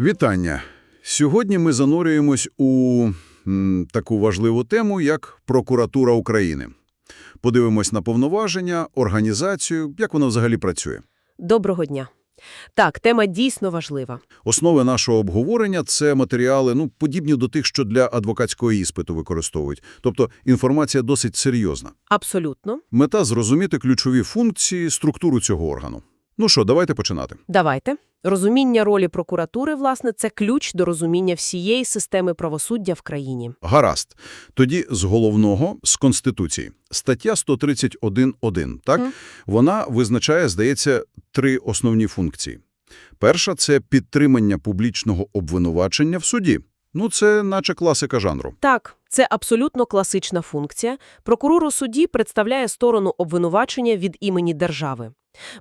Вітання! Сьогодні ми занурюємось у м, таку важливу тему, як прокуратура України. Подивимось на повноваження, організацію, як вона взагалі працює. Доброго дня. Так, тема дійсно важлива. Основи нашого обговорення – це матеріали, ну, подібні до тих, що для адвокатського іспиту використовують. Тобто інформація досить серйозна. Абсолютно. Мета – зрозуміти ключові функції, структуру цього органу. Ну що, давайте починати. Давайте. Розуміння ролі прокуратури, власне, це ключ до розуміння всієї системи правосуддя в країні. Гаразд. Тоді з головного, з Конституції. Стаття 131.1, так? Мгм. Вона визначає, здається, три основні функції. Перша – це підтримання публічного обвинувачення в суді. Ну, це наче класика жанру. Так, це абсолютно класична функція. Прокурор у суді представляє сторону обвинувачення від імені держави.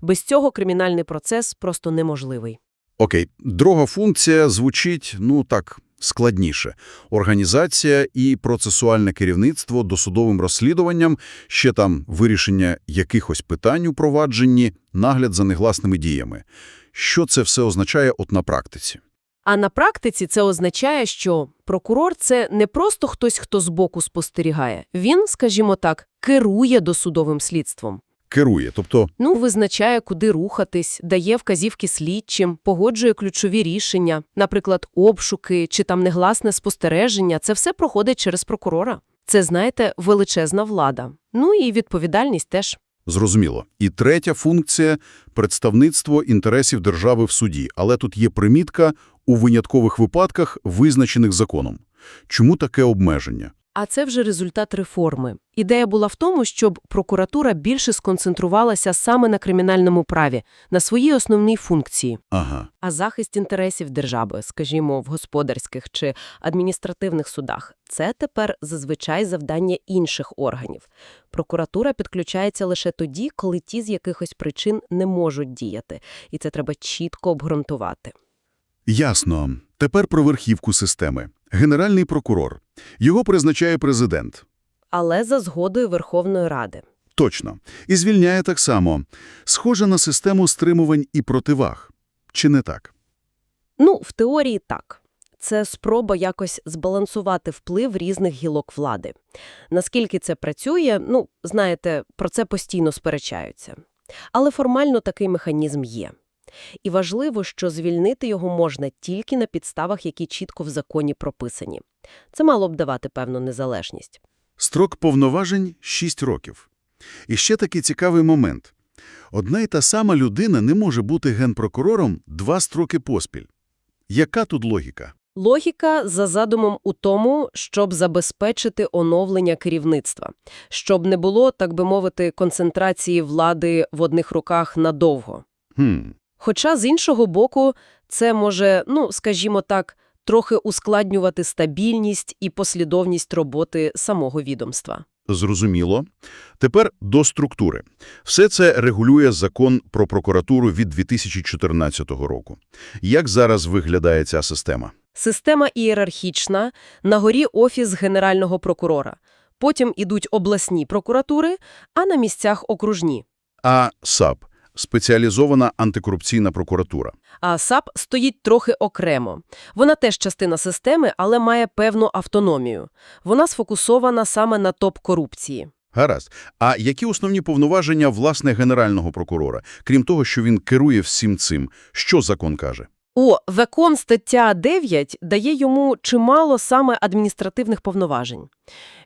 Без цього кримінальний процес просто неможливий. Окей. Друга функція звучить, ну так, складніше. Організація і процесуальне керівництво досудовим розслідуванням, ще там вирішення якихось питань у провадженні, нагляд за негласними діями. Що це все означає от на практиці? А на практиці це означає, що прокурор – це не просто хтось, хто збоку спостерігає. Він, скажімо так, керує досудовим слідством. Керує, тобто Ну, визначає, куди рухатись, дає вказівки слідчим, погоджує ключові рішення, наприклад, обшуки чи там негласне спостереження. Це все проходить через прокурора. Це, знаєте, величезна влада. Ну і відповідальність теж. Зрозуміло. І третя функція – представництво інтересів держави в суді. Але тут є примітка у виняткових випадках, визначених законом. Чому таке обмеження? А це вже результат реформи. Ідея була в тому, щоб прокуратура більше сконцентрувалася саме на кримінальному праві, на своїй основній функції. Ага. А захист інтересів держави, скажімо, в господарських чи адміністративних судах, це тепер зазвичай завдання інших органів. Прокуратура підключається лише тоді, коли ті з якихось причин не можуть діяти, і це треба чітко обґрунтувати. Ясно. Тепер про верхівку системи. Генеральний прокурор. Його призначає президент. Але за згодою Верховної Ради. Точно. І звільняє так само. Схоже на систему стримувань і противаг. Чи не так? Ну, в теорії так. Це спроба якось збалансувати вплив різних гілок влади. Наскільки це працює, ну, знаєте, про це постійно сперечаються. Але формально такий механізм є. І важливо, що звільнити його можна тільки на підставах, які чітко в законі прописані. Це мало б давати певну незалежність. Строк повноважень – 6 років. І ще такий цікавий момент. Одна й та сама людина не може бути генпрокурором два строки поспіль. Яка тут логіка? Логіка за задумом у тому, щоб забезпечити оновлення керівництва, щоб не було, так би мовити, концентрації влади в одних руках надовго. Хм. Хоча, з іншого боку, це може, ну, скажімо так, трохи ускладнювати стабільність і послідовність роботи самого відомства. Зрозуміло. Тепер до структури. Все це регулює закон про прокуратуру від 2014 року. Як зараз виглядає ця система? Система ієрархічна, на горі офіс генерального прокурора. Потім ідуть обласні прокуратури, а на місцях окружні. А САП – спеціалізована антикорупційна прокуратура. А САП стоїть трохи окремо. Вона теж частина системи, але має певну автономію. Вона сфокусована саме на топ-корупції. Гаразд. А які основні повноваження власне генерального прокурора? Крім того, що він керує всім цим, що закон каже? О, закон стаття 9 дає йому чимало саме адміністративних повноважень.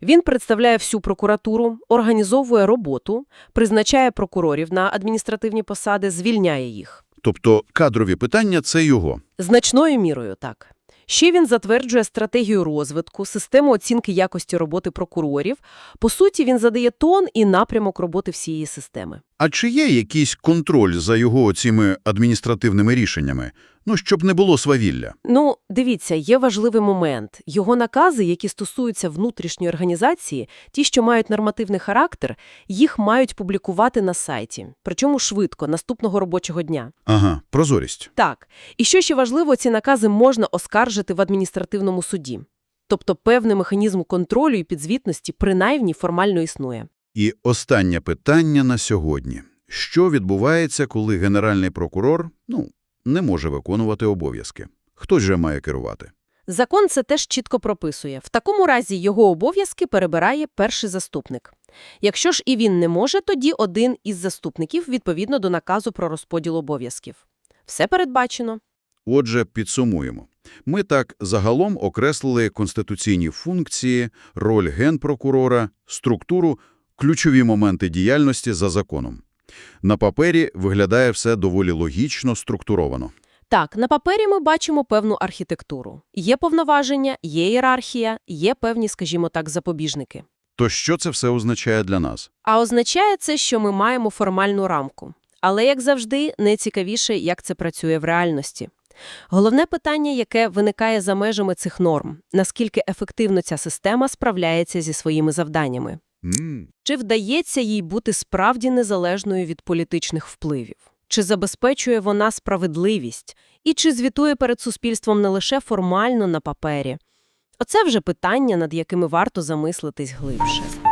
Він представляє всю прокуратуру, організовує роботу, призначає прокурорів на адміністративні посади, звільняє їх. Тобто кадрові питання – це його. Значною мірою, так. Ще він затверджує стратегію розвитку, систему оцінки якості роботи прокурорів. По суті, він задає тон і напрямок роботи всієї системи. А чи є якийсь контроль за його цими адміністративними рішеннями? Ну, щоб не було свавілля. Ну, дивіться, є важливий момент. Його накази, які стосуються внутрішньої організації, ті, що мають нормативний характер, їх мають публікувати на сайті. Причому швидко, наступного робочого дня. Ага, прозорість. Так. І що ще важливо, ці накази можна оскаржити в адміністративному суді. Тобто певний механізм контролю і підзвітності принаймні формально існує. І останнє питання на сьогодні. Що відбувається, коли генеральний прокурор, ну, не може виконувати обов'язки? Хтось же має керувати. Закон це теж чітко прописує. В такому разі його обов'язки перебирає перший заступник. Якщо ж і він не може, тоді один із заступників відповідно до наказу про розподіл обов'язків. Все передбачено. Отже, підсумуємо. Ми так загалом окреслили конституційні функції, роль генпрокурора, структуру, ключові моменти діяльності за законом. На папері виглядає все доволі логічно, структуровано. Так, на папері ми бачимо певну архітектуру. Є повноваження, є ієрархія, є певні, скажімо так, запобіжники. То що це все означає для нас? А означає це, що ми маємо формальну рамку. Але, як завжди, найцікавіше, як це працює в реальності. Головне питання, яке виникає за межами цих норм – наскільки ефективно ця система справляється зі своїми завданнями. Чи вдається їй бути справді незалежною від політичних впливів? Чи забезпечує вона справедливість? І чи звітує перед суспільством не лише формально на папері? Оце вже питання, над якими варто замислитись глибше.